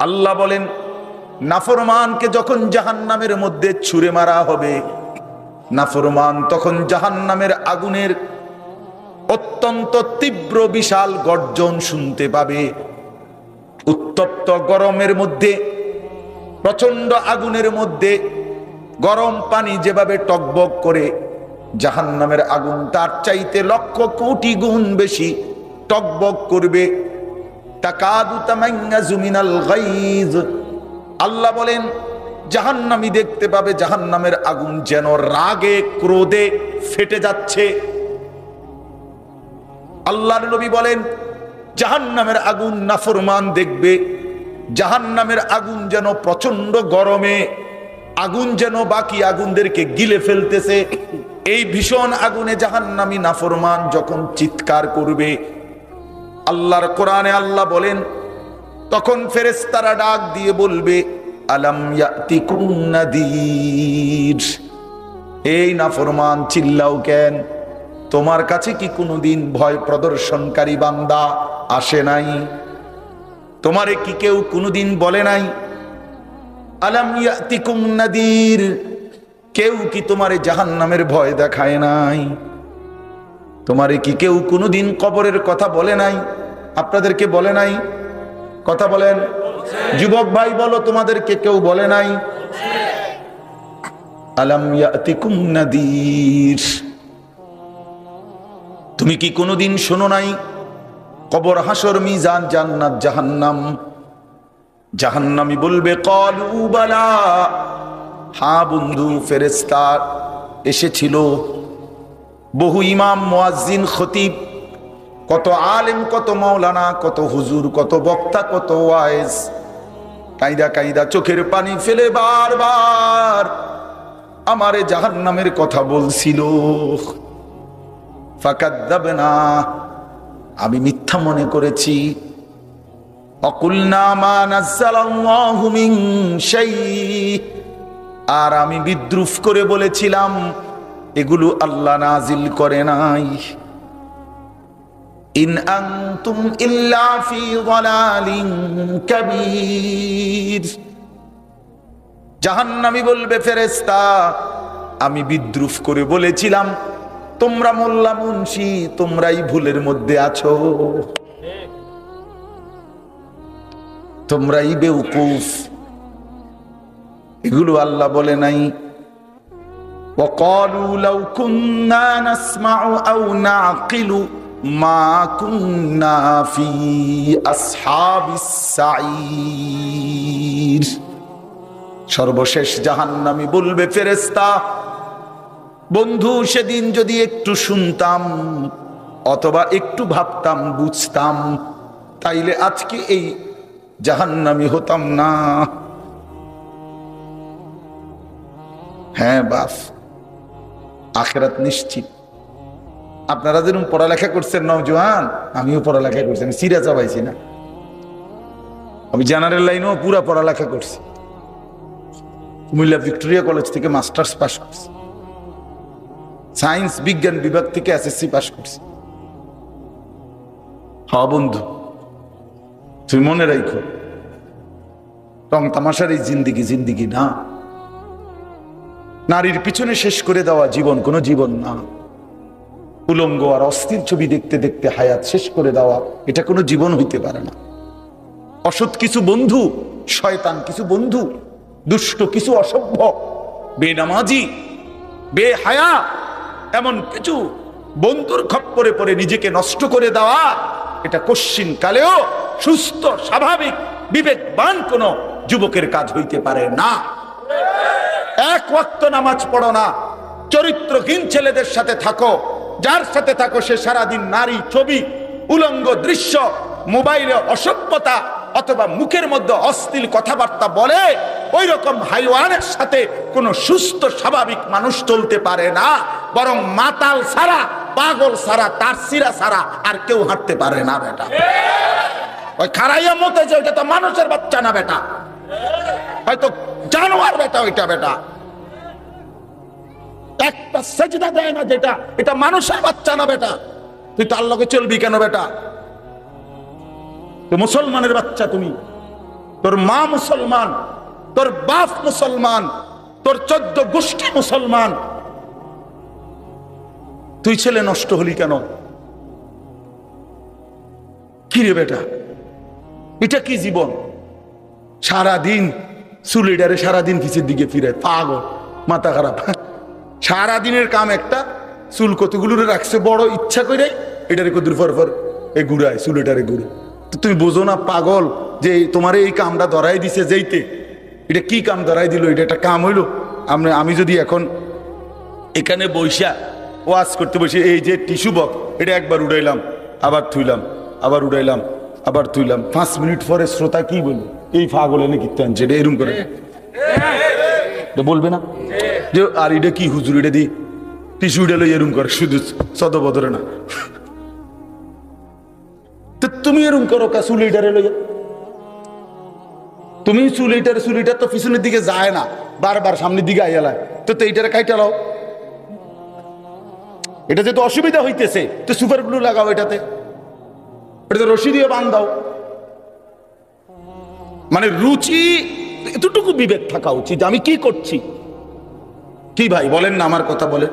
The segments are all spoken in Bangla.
আল্লাহ বলেন, নাফরমানকে যখন জাহান্নামের মধ্যে ছুঁড়ে মারা হবে, নাফরমান তখন জাহান্নামের আগুনের অত্যন্ত তীব্র বিশাল গর্জন শুনতে পাবে। উত্তপ্ত গরমের মধ্যে প্রচণ্ড আগুনের মধ্যে গরম পানি যেভাবে টকবক করে, জাহান্নামের আগুন তার চাইতে লক্ষ কোটি গুণ বেশি টকবক করবে। আল্লাহ বলেন, জাহান্নামী দেখতে পাবে জাহান্নামের আগুন যেন রাগে, ক্রোধে ফেটে যাচ্ছে। আল্লাহর নবী বলেন, জাহান্নামের আগুন নাফরমান দেখবে। জাহান্নামের আগুন যেন প্রচণ্ড গরমে, আগুন যেন বাকি আগুনদেরকে গিলে ফেলতেছে। এই ভীষণ আগুনে জাহান্নামী নাফরমান যখন চিৎকার করবে আল্লাহর কোরআনে আল্লাহ বলেন, তখন ফেরেশতারা ডাক দিয়ে বলবে, আলাম নাদির? এই নাফরমান, চিল্লাও কেন? তোমার কাছে কি কোনোদিন ভয় প্রদর্শনকারী বান্দা আসে নাই? তোমারে কি কেউ কোনোদিন বলে নাই? আলাম নাদির? কেউ কি তোমারে জাহান্নামের ভয় দেখায় নাই? তোমারে কি কেউ কোনোদিন কবরের কথা বলে নাই? আপনাদেরকে বলে নাই? কথা বলেন। যুবক ভাই, বলো, তোমাদেরকে কেউ বলে নাই? তুমি কি কোনোদিন শোনো নাই? কবর, হাসর, মিজান, জান্নাত, জাহান্নাম। জাহান্নামি বলবে, কলু বালা। হা বন্ধু ফেরেস্তার এসেছিল। বহু ইমাম, মুয়াজ্জিন, খতিব, কত আলেম, কত মাওলানা, কত হুজুর, কত বক্তা, কত ওয়াইজ। কাইদা কাইদা চোখের পানি ফেলে বারবার আমারে জাহান্নামের কথা বলছিল। আমি মিথ্যা মনে করেছি। আর আমি বিদ্রুপ করে বলেছিলাম এগুলো আল্লাহ নাজিল করে নাই। ইন আনতুম ইল্লা ফি যালালিন কাবীর। জাহান্নামী বলবে, ফেরেশতা, আমি বিদ্রুপ করে বলেছিলাম, তোমরা মোল্লা মুন্সি, তোমরাই ভুলের মধ্যে আছো। তোমরাই বেউকুফ। এগুলো আল্লাহ বলে নাই। وقالوا لو كنا نسمع أو نعقل ما كنا في أصحاب السعير সর্বশেষ জাহান্নামি বলবে ফেরেস্তা বন্ধু সেদিন যদি একটু শুনতাম অথবা একটু ভাবতাম বুঝতাম তাইলে আজকে এই জাহান্নামি হতাম না হ্যাঁ বাপ আখেরাত নিশ্চিত। আপনারা যেরকম পড়ালেখা করছেন নওজোয়ান আমিও পড়ালেখা করছি, আমি সিরিয়া চাবাইছি না। আমি জেনারেল লাইনেও পুরা পড়ালেখা করছি। কুমিল্লা ভিক্টোরিয়া কলেজ থেকে মাস্টার্স পাস করছি। সায়েন্স বিজ্ঞান বিভাগ থেকে এসএসসি পাস করছি। হ বন্ধু, তুমি মনে রাখো রং তামাশার এই জিন্দিগি জিন্দিগি না। নারীর পিছনে শেষ করে দেওয়া জীবন কোনো জীবন না। উলঙ্গ আর অস্থির ছবি দেখতে দেখতে হায়াত শেষ করে দেওয়া, এটা কোনো জীবন হইতে পারে না। অসৎ কিছু বন্ধু, শয়তান কিছু বন্ধু, দুষ্ট কিছু অসভ্য, বেনামাজি, বেহায়া, এমন কিছু বন্ধুর খপ্পরে পরে নিজেকে নষ্ট করে দেওয়া, এটা কশ্চিন কালেও সুস্থ, স্বাভাবিক, বিবেকবান কোনো যুবকের কাজ হইতে পারে না। এক ওয়াক্ত নামাজ পড়ো না। চরিত্রহীন ছেলেদের সাথে থাকো। যার সাথে থাকো সে সারাদিন নারী, ছবি, উলঙ্গ দৃশ্য, মোবাইলে অসভ্যতা অথবা মুখের মধ্যে অশ্লীল কথাবার্তা বলে ওই রকম হাইওয়ানের সাথে কোনো সুস্থ, স্বাভাবিক মানুষ চলতে পারে না। বরং মাতাল সারা, পাগল সারা তার সিরা সারা আর কেউ হাঁটতে পারে না, বেটা। ওই খারাইয়া মতে যে, ওইটা তো মানুষের বাচ্চা না, বেটা। হয়তো জানোয়ার বেটা, ওইটা বেটা। একটা সেজদা দেয় না যেটা, এটা মানুষের বাচ্চা না বেটা। তুই তার লগে চলবি কেন বেটা? তো মুসলমানের বাচ্চা তুমি। তোর মা মুসলমান, তোর বাপ মুসলমান, তোর চোদ্দ গোষ্ঠী মুসলমান। তুই ছেলে নষ্ট হলি কেন? কি রে বেটা? এটা কি জীবন? সারাদিন চুলিডারে সারাদিন পিছের দিকে ফিরে? পাগল, মাথা খারাপ। সারাদিনের কাম একটা, চুল কতগুলো রাখছে, বড় ইচ্ছা করে, এটারে কদুর ফর ফর এ ঘুরায় চুলিটারে ঘুরে। তুমি বোঝো না, পাগল, যে তোমার এই কামটা ধরাই দিছে যেইতে। এটা কি কাম ধরাই দিল? এটা একটা কাম হইল? আমরা আমি যদি এখন এখানে বৈশা ওয়াশ করতে বসে, এই যে টিস্যু বক এটা একবার উড়াইলাম, আবার থুইলাম, আবার উড়াইলাম, আবার থুইলাম। পাঁচ মিনিট পরে শ্রোতা কি বলবে? এই ফাগল এনে কীর্তন এটা এরম করে। এটা বলবে না? যে, আর এটা কি হুজুর, এটা দি? টিস্যু উড়ালো এরম করে, শুধু সদবদরে না। তো তুমি এরম করো কা, চুল এইটারে লইয়া? তুমি চুল এইটার তো পিছনের দিকে যায় না, বারবার সামনের দিকে আইয়ালায় তো তো এইটারে কাইটা লাও। এটা যেহেতু অসুবিধা হইতেছে, তো সুপার গ্লু লাগাও এটাতে। এটাতে রশি দিয়ে বান দাও মানে রুচি, এতটুকু বিবেক থাকা উচিত আমি কি করছি। কি ভাই, বলেন না আমার কথা বলেন।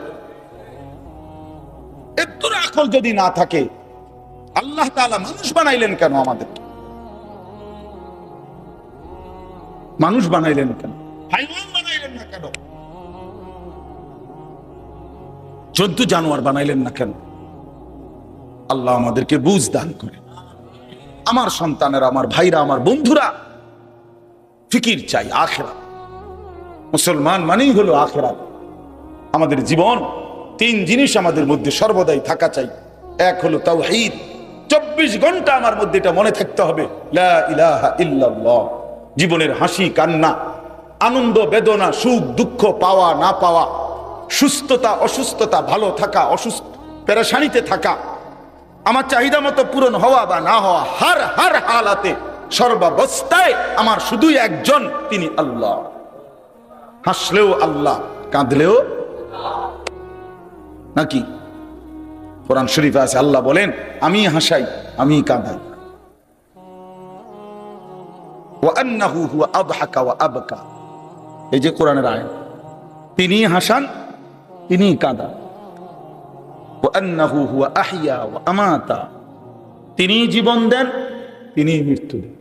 এত আকল যদি না থাকে, আল্লাহ তাআলা মানুষ বানাইলেন কেন আমাদের মানুষ বানাইলেন কেন? বানাইলেন না কেন? চোদ্দ জানোয়ার বানাইলেন না কেন? আল্লাহ আমাদেরকে বুঝ দান করে। আমার সন্তানেরা, আমার ভাইরা, আমার বন্ধুরা ফিকির চাই আখেরা মুসলমান মানেই হলো আখেরা আমাদের জীবন, তিন জিনিস আমাদের মধ্যে সর্বদাই থাকা চাই। এক হলো তাও তাওহীদ। চব্বিশ ঘণ্টা আমার মধ্যে এটা মনে থাকতে হবে। জীবনের হাসি, কান্না, আনন্দ, বেদনা, সুখ, দুঃখ পাওয়া, না পাওয়া, সুস্থতা, অসুস্থতা, ভালো থাকা, অসুস্থ, পেরেশানিতে থাকা, আমার চাহিদা মতো পূরণ হওয়া বা না হওয়া, হার হার হালাতে সর্বাবস্থায় আমার শুধুই একজন, তিনি আল্লাহ। হাসলেও আল্লাহ, কাঁদলেও নাকি? কোরআন শরীফে আছে, আল্লাহ বলেন, আমি হাসাই, আমি কাঁদাই। এই যে কোরআনের আয়াত, তিনি হাসান, তিনি আমাতা। তিনি জীবন দেন তিনি মৃত্যু। দেন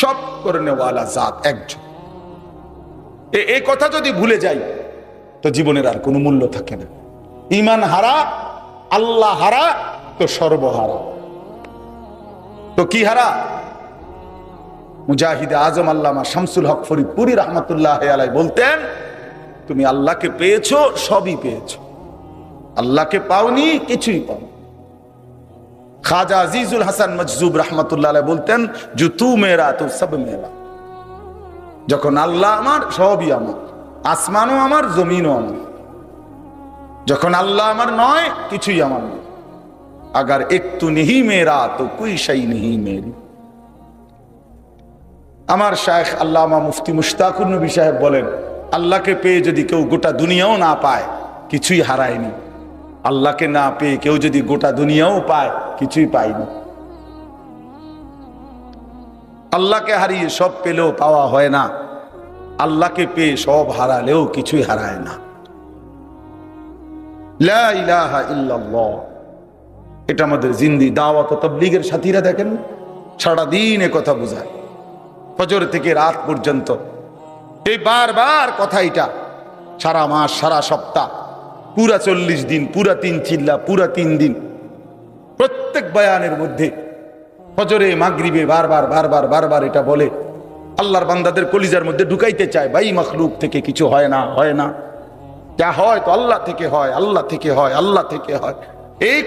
সব করনেওয়ালা জাত একজন। এই কথা যদি ভুলে যাই, তো জীবনের আর কোনো মূল্য থাকে না। ইমান হারা, আল্লাহ হারা, তো সর্বহারা তো কি হারা? মুজাহিদ আজম আল্লামা শামসুল হক ফরিদপুরি রহমতুল্লাহ আলাই বলতেন, তুমি আল্লাহকে পেয়েছ, সবই পেয়েছ। আল্লাহকে পাওনি, কিছুই পাও খাজা আজিজুল হাসান মজজুব রহমতুল্লাহ বলতেন যে তু মেরা তো সব মেরা যখন আল্লাহ আমার, সবই আমার, আসমানও আমার, জমিনও আমার। যখন আল্লাহ আমার নয়, কিছুই আমার নয়। আগার একটু নেহি মেরা তো কুই সাই নেহি মেরি আমার শায়েখ আল্লামা মুফতি মুশতাকুর নবী সাহেব বলেন, আল্লাহকে পেয়ে যদি কেউ গোটা দুনিয়াও না পায়, কিছুই হারায়নি। আল্লাহকে না পেয়ে কেউ যদি গোটা দুনিয়াও পায় কিছুই পাইনি। আল্লাহকে হারিয়ে সব পেলেও পাওয়া হয় না। আল্লাহকে পেয়ে সব হারালেও কিছুই হারায় না। এটা আমাদের জিন্দি দাওয়াত তবলিগের সাথীরা দেখেন, সারাদিন এ কথা বোঝায়। ফজর থেকে রাত পর্যন্ত। এই বারবার কথা এটা। সারা মাস, সারা সপ্তাহ। পুরা চল্লিশ দিন, পুরা তিন চিল্লা, পুরা তিন দিন। প্রত্যেক বয়ানের মধ্যে হজরে মাগরিবে বারবার বারবার বারবার এটা বলে। আল্লাহর বান্দাদের কলিজার মধ্যে ঢুকাইতে চায় বাই মখলুক থেকে কিছু হয় না হয় না। যা হয় তো আল্লাহ থেকে হয়, আল্লাহ থেকে হয়, আল্লাহ থেকে হয়। এই